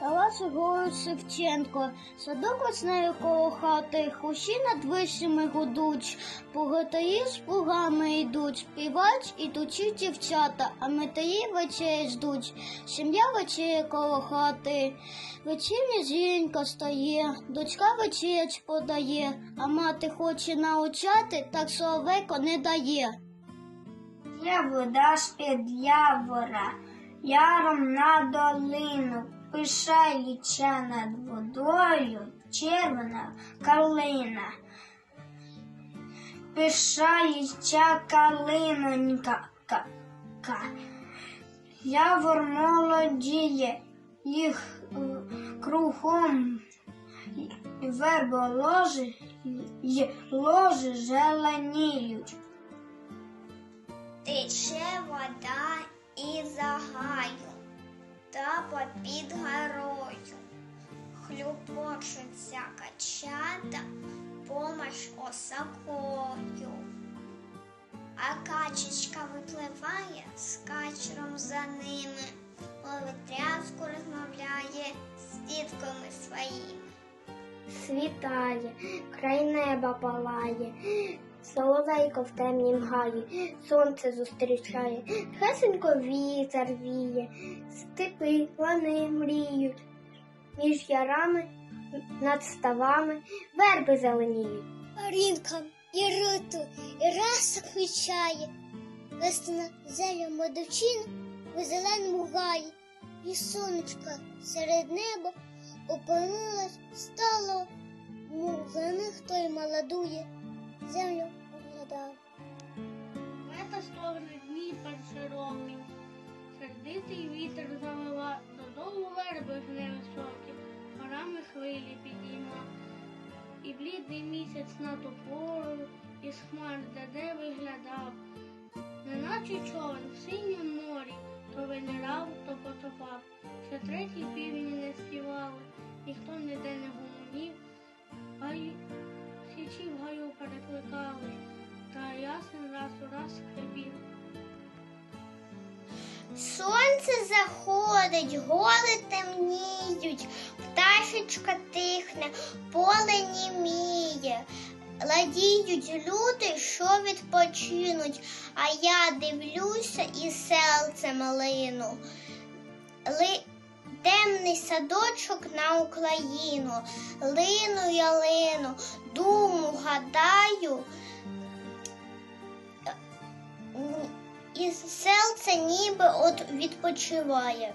Тарас Григорович Шевченко, садок веснею коло хати, хущі над вишнями гудуть, поготарі з пугами йдуть, співають ідучі дівчата, а метарі вечері ждуть. Сім'я вечеря коло хати, вечірня жінка стає, дочка вечерять подає, а мати хоче научати, так соловейко не дає. Є вода з-під явора, яром на долину, пише ліче над водою, червона калина. Пиша ліча калинонька, ка, ка. явор молодіє, їх е, кругом верболожі й ложі зеленіють. Тече вода із гаю, та попід горою. Хлюпочуться качата помаш осокою. А качечка випливає з качером за ними, у вітрязку розмовляє з дітками своїми. світає, край неба палає, соловейко в темнім гаї, сонце зустрічає, хесенько вітер віє, степи лани мріють, між ярами над ставами верби зеленіють. Рінкам і риту, і раса квічає, Весна зелю медовчин у зеленому гаї, і сонечка серед неба опинилась, стало, мов за них той молодує, землю оглядав. Мета стогне Дніпер широкий, сердитий вітер завива, додолу верби гне високі, горами хвилі підійма. І блідний місяць на ту із хмар де виглядав, неначе човен в синім морі, то винирав, то потопав. Ще треті півні не співали, ніхто ніде не гомонів, а й січі в гаю перекликали, та ясен раз у раз хрипів. Сонце заходить, голи темніють, пташечка тихне, поле німіє. Ладіють люди, що відпочинуть, а я дивлюся і серцем лину. Ли... Темний садочок на Україну, лину я лину, думу гадаю, серце ніби от відпочиває.